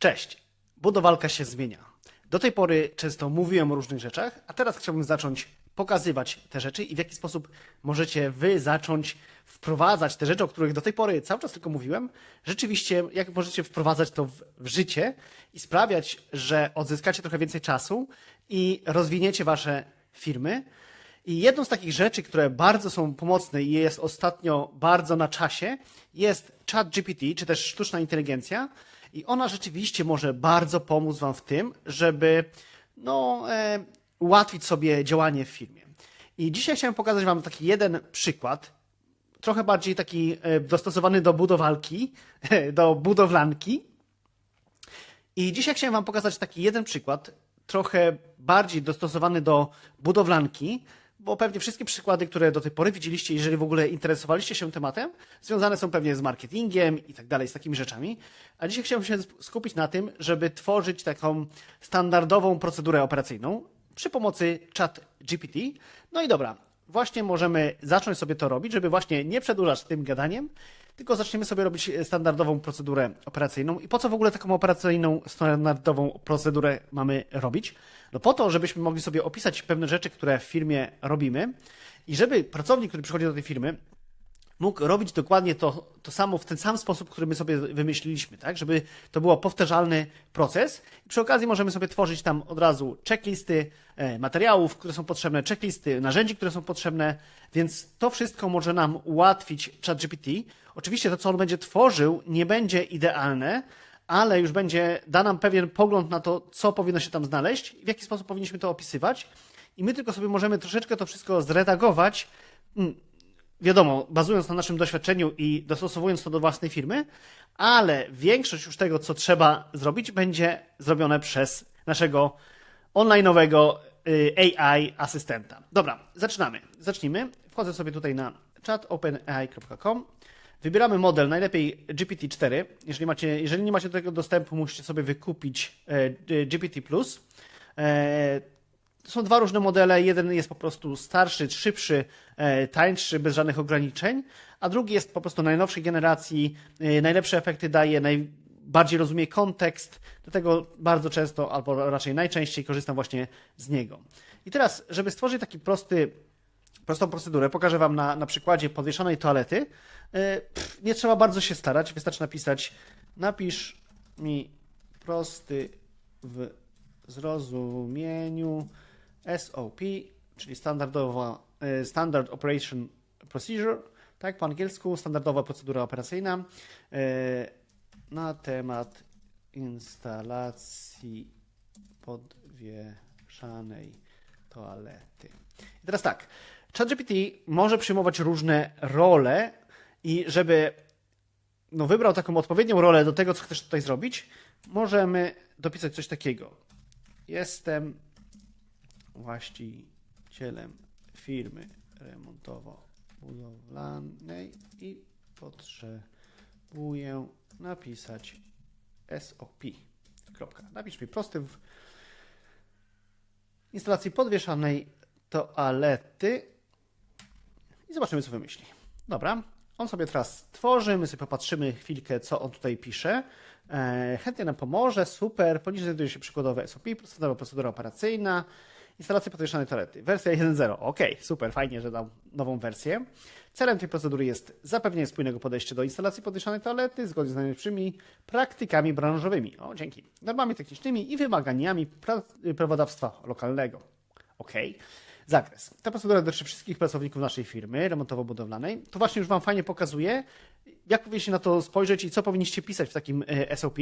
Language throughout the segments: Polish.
Cześć. Budowalka się zmienia. Do tej pory często mówiłem o różnych rzeczach, a teraz chciałbym zacząć pokazywać te rzeczy i w jaki sposób możecie wy zacząć wprowadzać te rzeczy, o których do tej pory cały czas tylko mówiłem, rzeczywiście jak możecie wprowadzać to w, w życie i sprawiać, że odzyskacie trochę więcej czasu i rozwiniecie wasze firmy. I jedną z takich rzeczy, które bardzo są pomocne i jest ostatnio bardzo na czasie, jest ChatGPT, czy też sztuczna inteligencja. I ona rzeczywiście może bardzo pomóc Wam w tym, żeby no, e, ułatwić sobie działanie w firmie. I dzisiaj chciałem pokazać Wam taki jeden przykład, trochę bardziej taki e, dostosowany do budowalki, do budowlanki. I dzisiaj chciałem Wam pokazać taki jeden przykład, trochę bardziej dostosowany do budowlanki, bo pewnie wszystkie przykłady, które do tej pory widzieliście, jeżeli w ogóle interesowaliście się tematem, związane są pewnie z marketingiem i tak dalej, z takimi rzeczami. A dzisiaj chciałbym się skupić na tym, żeby tworzyć taką standardową procedurę operacyjną przy pomocy chat GPT. No i dobra, właśnie możemy zacząć sobie to robić, żeby właśnie nie przedłużać tym gadaniem, tylko zaczniemy sobie robić standardową procedurę operacyjną. I po co w ogóle taką operacyjną, standardową procedurę mamy robić? No po to, żebyśmy mogli sobie opisać pewne rzeczy, które w firmie robimy i żeby pracownik, który przychodzi do tej firmy, mógł robić dokładnie to, to samo w ten sam sposób, który my sobie wymyśliliśmy, tak? Żeby to był powtarzalny proces. I przy okazji możemy sobie tworzyć tam od razu checklisty e, materiałów, które są potrzebne, checklisty narzędzi, które są potrzebne, więc to wszystko może nam ułatwić ChatGPT. Oczywiście to, co on będzie tworzył, nie będzie idealne, ale już będzie da nam pewien pogląd na to, co powinno się tam znaleźć, w jaki sposób powinniśmy to opisywać. I my tylko sobie możemy troszeczkę to wszystko zredagować, mm, wiadomo, bazując na naszym doświadczeniu i dostosowując to do własnej firmy, ale większość już tego, co trzeba zrobić, będzie zrobione przez naszego online'owego y, AI asystenta. Dobra, zaczynamy. Zacznijmy. Wchodzę sobie tutaj na chatopenai.com. Wybieramy model, najlepiej GPT-4. Jeżeli, macie, jeżeli nie macie do tego dostępu, musicie sobie wykupić e, GPT+. E, są dwa różne modele. Jeden jest po prostu starszy, szybszy, e, tańszy, bez żadnych ograniczeń, a drugi jest po prostu najnowszej generacji, najlepsze efekty daje, najbardziej rozumie kontekst, dlatego bardzo często, albo raczej najczęściej korzystam właśnie z niego. I teraz, żeby stworzyć taki prosty, prostą procedurę, pokażę Wam na, na przykładzie podwieszonej toalety. E, pff, nie trzeba bardzo się starać, wystarczy napisać, napisz mi prosty w zrozumieniu SOP, czyli standardowa e, Standard Operation Procedure, tak po angielsku, standardowa procedura operacyjna e, na temat instalacji podwieszanej toalety. I teraz tak, ChatGPT może przyjmować różne role i żeby no, wybrał taką odpowiednią rolę do tego, co chcesz tutaj zrobić, możemy dopisać coś takiego. Jestem właścicielem firmy remontowo-budowlanej i potrzebuję napisać SOP. Kropka. Napisz mi prosty w instalacji podwieszanej toalety i zobaczymy, co wymyśli. Dobra, on sobie teraz tworzy, my sobie popatrzymy chwilkę, co on tutaj pisze. E, chętnie nam pomoże, super. Poniżej znajduje się przykładowe SOP, standardowa procedura operacyjna, instalacja podwieszanej toalety. Wersja 1.0. Ok, super, fajnie, że dał nową wersję. Celem tej procedury jest zapewnienie spójnego podejścia do instalacji podwieszanej toalety zgodnie z najlepszymi praktykami branżowymi. O, dzięki. Normami technicznymi i wymaganiami pra prawodawstwa lokalnego. Ok. Zakres. Ta procedura dotyczy wszystkich pracowników naszej firmy remontowo-budowlanej. To właśnie już Wam fajnie pokazuje, jak powinniście na to spojrzeć i co powinniście pisać w takim e, SOP.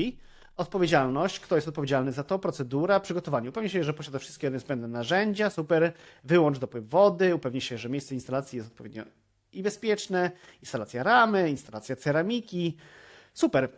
Odpowiedzialność, kto jest odpowiedzialny za to, procedura, przygotowanie. Upewnij się, że posiada wszystkie niezbędne narzędzia, super, wyłącz dopływ wody, upewnij się, że miejsce instalacji jest odpowiednio i bezpieczne, instalacja ramy, instalacja ceramiki. Super.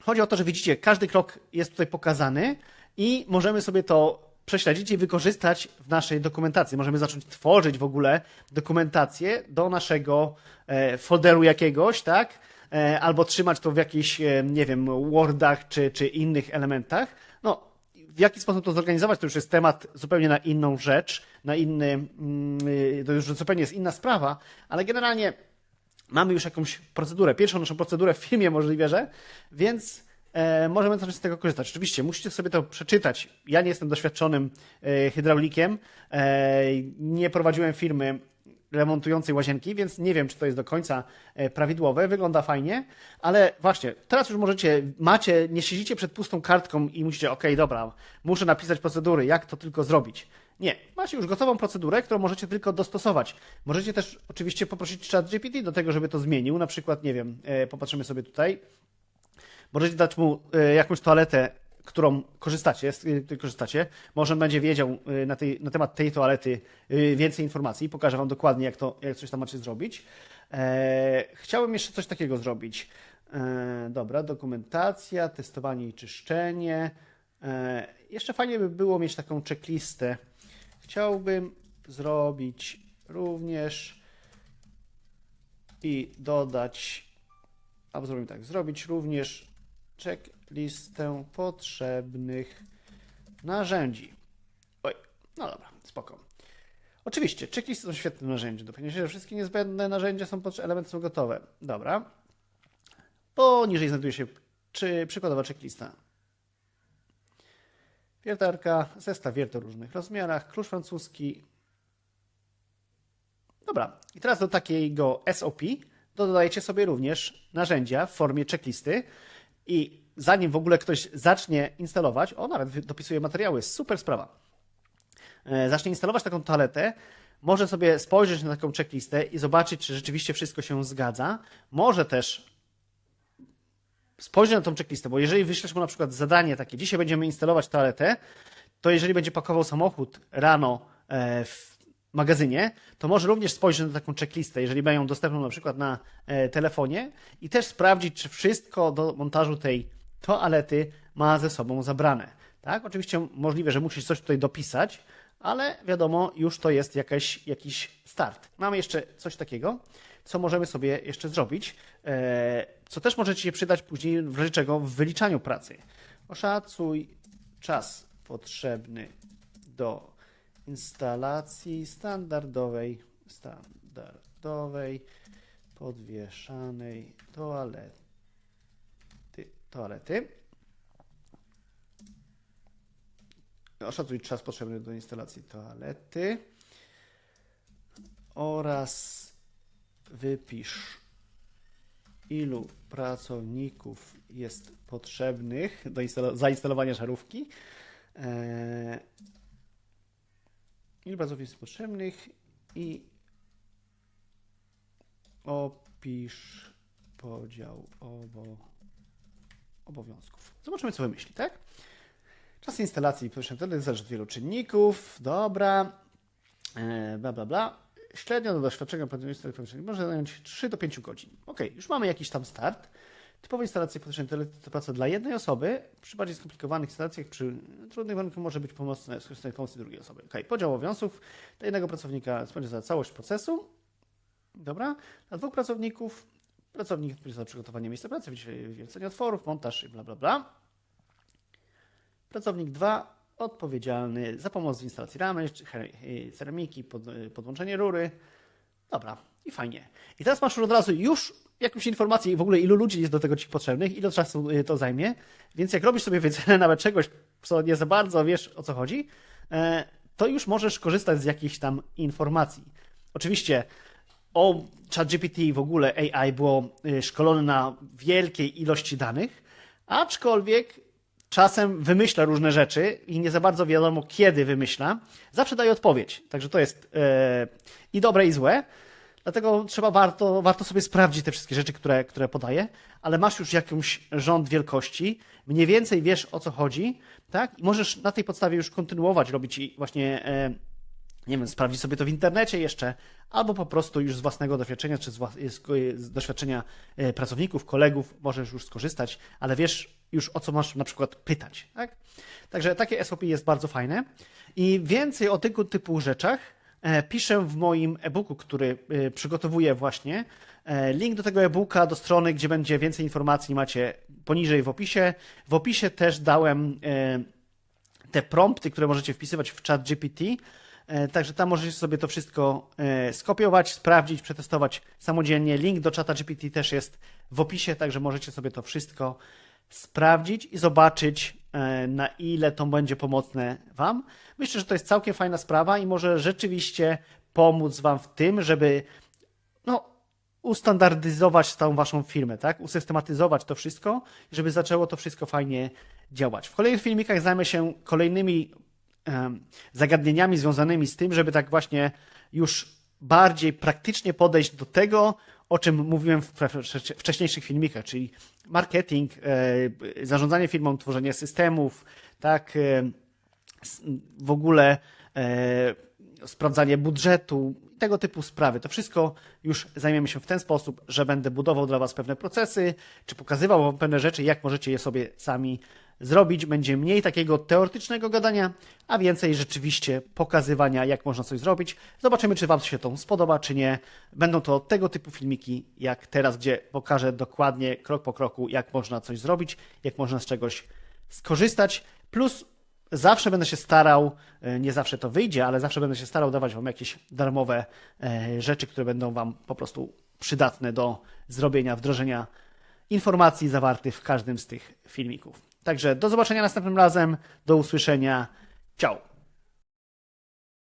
Chodzi o to, że widzicie, każdy krok jest tutaj pokazany i możemy sobie to prześledzić i wykorzystać w naszej dokumentacji. Możemy zacząć tworzyć w ogóle dokumentację do naszego e, folderu jakiegoś, tak? E, albo trzymać to w jakichś, e, nie wiem, Wordach czy, czy innych elementach. No, w jaki sposób to zorganizować, to już jest temat zupełnie na inną rzecz, na inny, mm, to już zupełnie jest inna sprawa, ale generalnie mamy już jakąś procedurę, pierwszą naszą procedurę w filmie możliwe, że, więc e, możemy zacząć z tego korzystać. Oczywiście musicie sobie to przeczytać. Ja nie jestem doświadczonym e, hydraulikiem, e, nie prowadziłem firmy remontującej łazienki, więc nie wiem, czy to jest do końca e, prawidłowe. Wygląda fajnie, ale właśnie, teraz już możecie, macie, nie siedzicie przed pustą kartką i musicie, ok, dobra, muszę napisać procedury, jak to tylko zrobić. Nie, macie już gotową procedurę, którą możecie tylko dostosować. Możecie też oczywiście poprosić ChatGPT do tego, żeby to zmienił. Na przykład, nie wiem, e, popatrzymy sobie tutaj. Możecie dać mu e, jakąś toaletę, którą korzystacie, z której korzystacie. Może on będzie wiedział e, na, tej, na temat tej toalety e, więcej informacji. Pokażę Wam dokładnie, jak, to, jak coś tam macie zrobić. E, chciałem jeszcze coś takiego zrobić. E, dobra, dokumentacja, testowanie i czyszczenie. E, jeszcze fajnie by było mieć taką checklistę. Chciałbym zrobić również i dodać, albo zrobimy tak, zrobić również checklistę potrzebnych narzędzi. Oj, no dobra, spoko. Oczywiście, checklisty są świetnym narzędziem. Dopełnienie, że wszystkie niezbędne narzędzia są, potrze- elementy są gotowe. Dobra. Poniżej znajduje się czy przykładowa checklista. Wiertarka, zestaw wiert o różnych rozmiarach, klucz francuski. Dobra, i teraz do takiego SOP dodajecie sobie również narzędzia w formie checklisty i zanim w ogóle ktoś zacznie instalować, o nawet dopisuje materiały, super sprawa, e, zacznie instalować taką toaletę, może sobie spojrzeć na taką checklistę i zobaczyć, czy rzeczywiście wszystko się zgadza. Może też spojrzeć na tą checklistę, bo jeżeli wyślesz mu na przykład zadanie takie, dzisiaj będziemy instalować toaletę, to jeżeli będzie pakował samochód rano e, w magazynie, to może również spojrzeć na taką checklistę, jeżeli mają dostępną na przykład na e, telefonie i też sprawdzić, czy wszystko do montażu tej toalety ma ze sobą zabrane. Tak? Oczywiście możliwe, że musisz coś tutaj dopisać, ale wiadomo, już to jest jakaś, jakiś start. Mamy jeszcze coś takiego, co możemy sobie jeszcze zrobić, e, co też możecie się przydać później w razie czego w wyliczaniu pracy. Oszacuj czas potrzebny do instalacji standardowej, standardowej podwieszanej toalety. toalety. Oszacuj czas potrzebny do instalacji toalety oraz wypisz ilu pracowników jest potrzebnych do instalo- zainstalowania żarówki. Pracowników jest potrzebnych i opisz podział obo, obowiązków. Zobaczymy, co wymyśli, tak? Czas instalacji wtedy zależy od wielu czynników. Dobra. Eee, bla, bla, bla. Średnio do doświadczenia elektronicznego może zająć 3 do 5 godzin. Ok, już mamy jakiś tam start. Typowa instalacja powietrznej to praca dla jednej osoby. Przy bardziej skomplikowanych instalacjach, przy trudnych warunkach może być pomocne skorzystanie pomocy drugiej osoby. Ok, podział obowiązków. Dla jednego pracownika spędza za całość procesu. Dobra. Dla dwóch pracowników pracownik odpowiedzialny za przygotowanie miejsca pracy, wiercenie otworów, montaż i bla, bla, bla. Pracownik 2 odpowiedzialny za pomoc w instalacji ramy, ceramiki, pod, podłączenie rury. Dobra, i fajnie. I teraz masz od razu już jakąś informację w ogóle ilu ludzi jest do tego ci potrzebnych, ile czasu y, to zajmie. Więc jak robisz sobie wycenę nawet czegoś, co nie za bardzo wiesz o co chodzi, e, to już możesz korzystać z jakichś tam informacji. Oczywiście o ChatGPT w ogóle AI było y, szkolone na wielkiej ilości danych, aczkolwiek czasem wymyśla różne rzeczy i nie za bardzo wiadomo, kiedy wymyśla. Zawsze daje odpowiedź. Także to jest e, i dobre, i złe. Dlatego trzeba warto, warto sobie sprawdzić te wszystkie rzeczy, które, które podaje, ale masz już jakąś rząd wielkości, mniej więcej wiesz o co chodzi, tak? I możesz na tej podstawie już kontynuować robić i właśnie, e, nie wiem, sprawdzić sobie to w internecie jeszcze, albo po prostu już z własnego doświadczenia, czy z, doświadczenia e, pracowników, kolegów możesz już skorzystać, ale wiesz już o co masz na przykład pytać, tak? Także takie SOP jest bardzo fajne i więcej o tego typu rzeczach piszę w moim e-booku, który e, przygotowuję właśnie. E, Link do tego e-booka, do strony, gdzie będzie więcej informacji macie poniżej w opisie. W opisie też dałem e, te prompty, które możecie wpisywać w chat GPT. E, Także tam możecie sobie to wszystko e, skopiować, sprawdzić, przetestować samodzielnie. Link do czata GPT też jest w opisie, także możecie sobie to wszystko sprawdzić i zobaczyć, e, na ile to będzie pomocne Wam. Myślę, że to jest całkiem fajna sprawa i może rzeczywiście pomóc Wam w tym, żeby no, ustandardyzować tą Waszą firmę, tak? Usystematyzować to wszystko, żeby zaczęło to wszystko fajnie działać. W kolejnych filmikach zajmę się kolejnymi em, zagadnieniami związanymi z tym, żeby tak właśnie już bardziej praktycznie podejść do tego, o czym mówiłem w wcze- wcześniejszych filmikach, czyli marketing, e, zarządzanie firmą, tworzenie systemów, tak, e, w ogóle e, sprawdzanie budżetu, tego typu sprawy. To wszystko już zajmiemy się w ten sposób, że będę budował dla Was pewne procesy, czy pokazywał Wam pewne rzeczy, jak możecie je sobie sami zrobić. Będzie mniej takiego teoretycznego gadania, a więcej rzeczywiście pokazywania, jak można coś zrobić. Zobaczymy, czy Wam się to spodoba, czy nie. Będą to tego typu filmiki, jak teraz, gdzie pokażę dokładnie, krok po kroku, jak można coś zrobić, jak można z czegoś skorzystać. Plus zawsze będę się starał, e, nie zawsze to wyjdzie, ale zawsze będę się starał dawać Wam jakieś darmowe e, rzeczy, które będą Wam po prostu przydatne do zrobienia, wdrożenia informacji zawartych w każdym z tych filmików. Także do zobaczenia następnym razem, do usłyszenia. Ciao!